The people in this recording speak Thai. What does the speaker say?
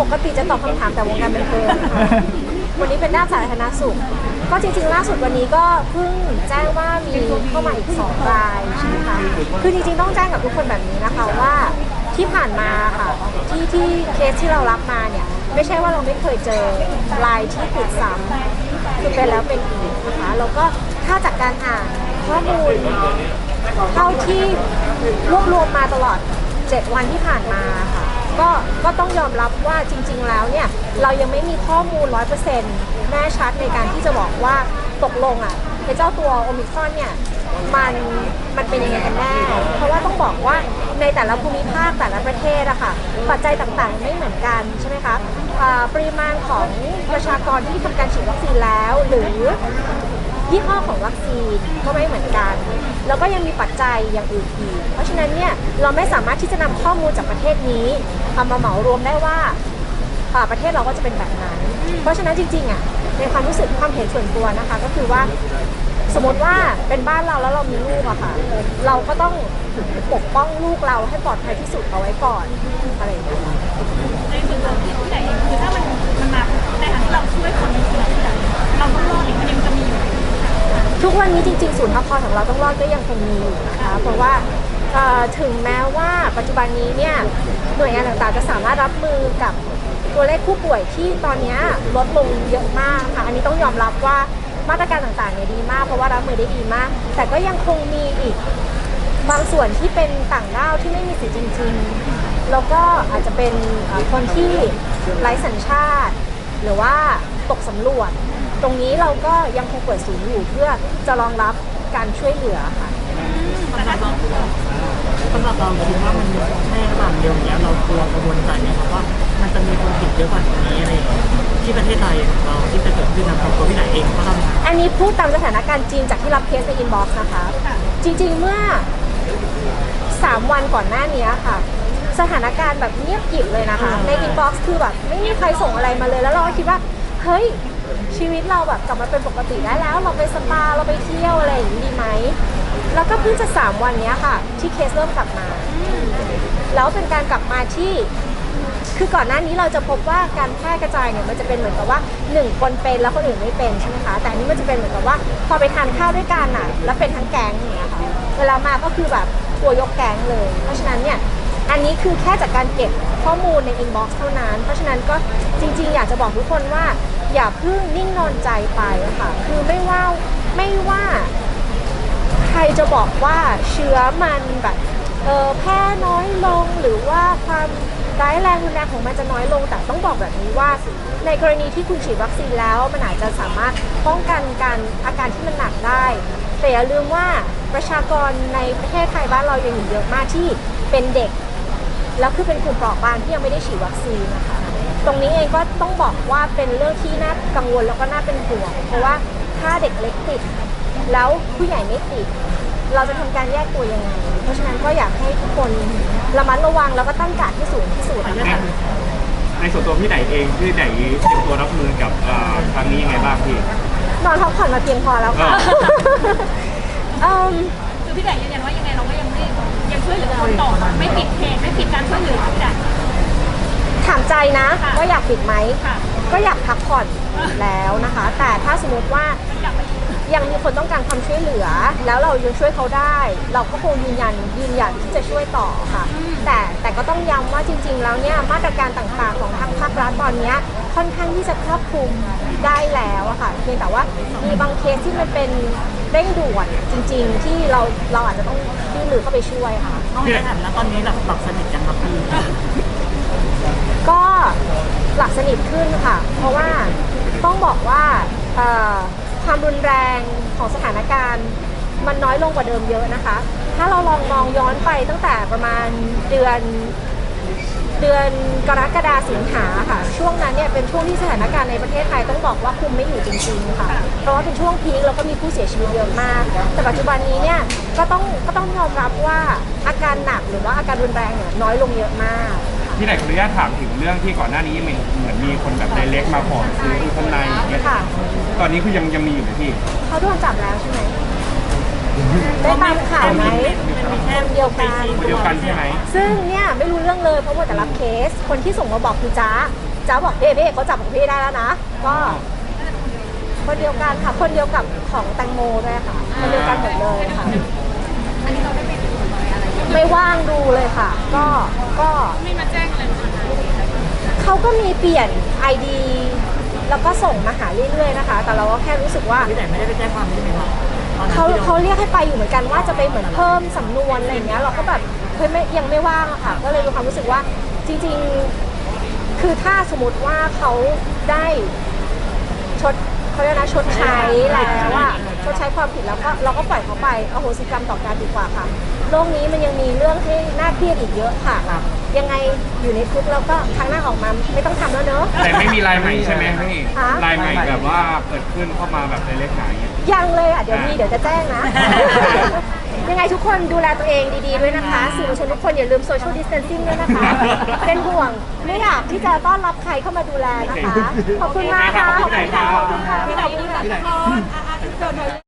ปกติจะตอบคำถามแต่วงการบันเทิงค่ะวันนี้เป็นด้านสาธารณสุข ก็จริงๆล่าสุดวันนี้ก็เพิ่งแจ้งว่ามีเข้ามาอีกสองรายใช่ไหมคะคือจริงๆต้องแจ้งกับทุกคนแบบนี้นะคะว่าที่ผ่านมาค่ะที่ที่เคสที่เรารับมาเนี่ยไม่ใช่ว่าเราไม่เคยเจอรายที่ติดซ้ำคือเป็นแล้วเป็นอีกนะคะแล้วก็ถ้าจากการอ่านข้อมูลเท่าที่รวบรวมมาตลอด 7 วันที่ผ่านมาค่ะ ก็ก็ต้องยอมรับว่าจริง ๆ แล้วเนี่ยเรายังไม่มีข้อมูล 100%แน่ชัดในการที่จะบอกว่าตกลงอะไอ้เจ้าตัวโอมิครอนเนี่ยมันมันเป็นยังไงกันแน่ เพราะว่าต้องบอกว่าในแต่ละภูมิภาคแต่ละประเทศอะค่ะ ปัจจัยต่างๆ ไม่เหมือนกันใช่ไหมคะอ่าปริมาณของประชากรที่ทำการฉีดวัคซีนแล้ว หรือยี่ห้อของวัคซีนก็ไม่เหมือนกัน แล้วก็ยังมีปัจจัยอย่างอื่นอีก เพราะฉะนั้นเนี่ยเราไม่สามารถที่จะนำข้อมูลจากประเทศนี้เอามาเหมารวมได้ว่าประเทศเราก็จะเป็นแบบนั้น เพราะฉะนั้นจริงๆอะในความรู้สึกความเห็นส่วนตัวนะคะ ก็คือว่าสมมติว่าเป็นบ้านเราแล้วเรามีลูกอะค่ะ เราก็ต้องปกป้องลูกเราให้ปลอดภัยที่สุดเอาไว้ก่อนอะไรอย่างเงี้ยในส่วนของที่แต่เองคือถ้ามันมันมาในทางที่เราช่วยคนจริงๆแต่เราต้องรอดเนี่ยมันยังจะมีอยู่ ทุกวันนี้จริงๆ ศูนย์พักคอยของเราต้องรอดก็ยังคงมีอยู่นะคะเพราะว่าเอ่อถึงแม้ว่าปัจจุบันนี้เนี่ยหน่วยงานต่างๆจะสามารถรับมือกับตัวเลขผู้ป่วยที่ตอนนี้ลดลงเยอะมากค่ะอันนี้ต้องยอมรับว่ามาตรการต่างๆเนี่ยดีมาก เพราะว่ารับมือได้ดีมาก แต่ก็ยังคงมีอีก บางส่วนที่เป็นต่างด้าวที่ไม่มีสิทธิ์จริงๆ แล้วก็อาจจะเป็นเอ่อคนที่ไร้สัญชาติ หรือว่าตกสำรวจตรงนี้เราก็ยังคงเปิดศูนย์อยู่เพื่อจะรองรับการช่วยเหลือค่ะ แต่ถ้าต้องสำหรับเราคิดว่ามันแค่ระดับเดียวอย่างเงี้ยเรากลัวกังวลใจไหมครับว่ามันจะมีคนติดเยอะกว่านี้อะไรอย่างเงี้ยที่ประเทศไทยของเราที่จะเกิดขึ้นนะครับตัวพี่ไหนเองก็ทำ อันนี้พูดตามสถานการณ์จริงจากที่รับเคสในอินบ็อกซ์นะคะ จริงๆเมื่อ 3 วันก่อนหน้านี้ค่ะ สถานการณ์แบบเงียบกริบเลยนะคะ ในอินบ็อกซ์คือแบบไม่มีใครส่งอะไรมาเลยแล้วเราก็คิดว่า เฮ้ย ชีวิตเราแบบกลับมาเป็นปกติได้แล้ว เราไปสปาเราไปเที่ยวอะไรอย่างนี้ดีไหมแล้วก็เพิ่งจะ 3 วันเนี้ยค่ะ ที่เคสเริ่มกลับมา แล้วเป็นการกลับมาที่ คือก่อนหน้านี้เราจะพบว่าการแพร่กระจายเนี่ยมันจะเป็นเหมือนกับว่าหนึ่งคนเป็นแล้วคนอื่นไม่เป็นใช่ไหมคะแต่อันนี้มันจะเป็นเหมือนกับว่า พอไปทานข้าวด้วยกันอะ แล้วเป็นทั้งแก๊งอย่างเงี้ยค่ะเวลามาก็คือแบบตัวยกแก๊งเลย เพราะฉะนั้นเนี่ยอันนี้คือแค่จากการเก็บข้อมูลในอินบ็อกซ์เท่านั้น เพราะฉะนั้นก็จริง ๆ อยากจะบอกทุกคนว่า อย่าเพิ่งนิ่งนอนใจไปอะค่ะ คือไม่ว่าไม่ว่า ใครจะบอกว่าเชื้อมันแบบเออแพร่น้อยลงหรือว่าความร้ายแรงรุนแรงของมันจะน้อยลง แต่ต้องบอกแบบนี้ว่า ในกรณีที่คุณฉีดวัคซีนแล้วมันอาจจะสามารถป้องกันการอาการที่มันหนักได้ แต่อย่าลืมว่าประชากรในประเทศไทยบ้านเรายังอยู่เยอะมากที่เป็นเด็ก แล้วคือเป็นกลุ่มเปราะบางที่ยังไม่ได้ฉีดวัคซีนนะคะ ตรงนี้เองก็ต้องบอกว่าเป็นเรื่องที่น่ากังวลแล้วก็น่าเป็นห่วงเพราะว่าถ้าเด็กเล็กติด แล้วผู้ใหญ่ไม่ติด เราจะทำการแยกตัวยังไง เพราะฉะนั้นก็อยากให้ทุกคนระมัดระวังแล้วก็ตั้งการดที่สูงที่สุดนะคะในส่วนตัวพี่ไหนเองพี่ไหนเตรียมตัวรับมือกับเอ่อครั้งนี้ยังไงบ้างพี่นอนพักผ่อนมาเพียงพอแล้วค่ะเอิ่มคือพี่แต่ยืนยันว่ายังไงเราก็ยังไม่ยังช่วยเหลือคนต่อไม่ปิดเพจไม่ปิดการช่วยเหลือพี่แต่ ถามใจนะค่ะว่าอยากปิดไหมค่ะก็อยากพักผ่อนแล้วนะคะ แต่ถ้าสมมติว่ามันกลับมาอีกยังมีคนต้องการความช่วยเหลือ แล้วเรายังช่วยเขาได้ เราก็คงยืนยันยืนยันที่จะช่วยต่อค่ะ แต่แต่ก็ต้องย้ำว่าจริง ๆ แล้วเนี่ยมาตรการต่างๆของทางภาครัฐตอนเนี้ยค่อนข้างที่จะครอบคลุมได้แล้วอะค่ะเพียงแต่ว่ามีบางเคสที่มันเป็นเร่งด่วนจริง ๆ ที่เราเราอาจจะต้องยื่นมือเข้าไปช่วยค่ะน้องแอนแล้วตอนนี้หลับหลับสนิทกันครับพี่ก็ หลับสนิทขึ้นค่ะ เพราะว่าต้องบอกว่าความรุนแรงของสถานการณ์ มันน้อยลงกว่าเดิมเยอะนะคะ ถ้าเราลองมองย้อนไปตั้งแต่ประมาณเดือนเดือนกรกฎาสิงหาค่ะ ช่วงนั้นเนี่ยเป็นช่วงที่สถานการณ์ในประเทศไทยต้องบอกว่าคุมไม่อยู่จริงๆค่ะ เพราะว่าเป็นช่วงพีคแล้วก็มีผู้เสียชีวิตเยอะมาก แต่ปัจจุบันนี้เนี่ยก็ต้องก็ต้องยอมรับว่าอาการหนักหรือว่าอาการรุนแรงเนี่ยน้อยลงเยอะมาก พี่ไหนขออนุญาตถามถึงเรื่องที่ก่อนหน้านี้มีเหมือนมีคนแบบไดเล็กมาขอซื้อข้างในอย่างเงี้ยค่ะ ตอนนี้คือยังยังมีอยู่ไหมพี่เขาโดนจับแล้วใช่ไหมได้ตามข่าวไหมคนเดียวกัน คนเดียวกันใช่ไหมซึ่งเนี่ยไม่รู้เรื่องเลยเพราะว่าแต่รับเคส คนที่ส่งมาบอกคือจ้าจ้าบอกเพ่เพ่เขาจับของพี่ได้แล้วนะ ก็ คนเดียวกันค่ะ คนเดียวกับของแตงโมด้วยค่ะ คนเดียวกันหมดเลยค่ะไม่ว่างดูเลยค่ะ ก็ก็ไม่มาแจ้งอะไรมาเขาก็มีเปลี่ยน ID แล้วก็ส่งมาหาเรื่อยๆนะคะ แต่เราก็แค่รู้สึกว่าพี่ไหนไม่ได้ไปแจ้งความใช่ไหมครับตอนนั้นเขาที่เขาเรียกให้ไปอยู่เหมือนกันว่าจะไปเหมือนเพิ่มสำนวนอะไรอย่างเงี้ยเราก็แบบเฮ้ยไม่ยังไม่ว่างอะค่ะ ก็เลยมีความรู้สึกว่าจริง ๆ คือถ้าสมมติว่าเขาได้ชด เขาเรียกนะชดใช้แล้วว่าชดใช้ความผิดแล้วก็เราก็ปล่อยเขาไปอโหสิกรรมต่อการดีกว่าค่ะ โลกนี้มันยังมีเรื่องให้น่าเครียดอีกเยอะค่ะยังไงอยู่ในคุกแล้วก็ครั้งหน้าออกมาไม่ต้องทำแล้วเนอะแต่ไม่มีลายใหม่ใช่ไหมพี่ฮะ ลายใหม่แบบว่าเกิดขึ้นเข้ามาแบบในเล็กหนาอย่างเงี้ยยังเลยอะ เดี๋ยวมีเดี๋ยวจะแจ้งนะ ยังไงทุกคนดูแลตัวเองดีๆด้วยนะคะสื่อมวลชนทุกคนอย่าลืมโซเชียลดิสเทนซิ่งด้วยนะคะ เป็นห่วงไม่อยากที่จะต้อนรับใครเข้ามาดูแลนะคะ ขอบคุณมากค่ะขอบคุณครับขอบคุณค่ะพี่ไหนพี่ไหน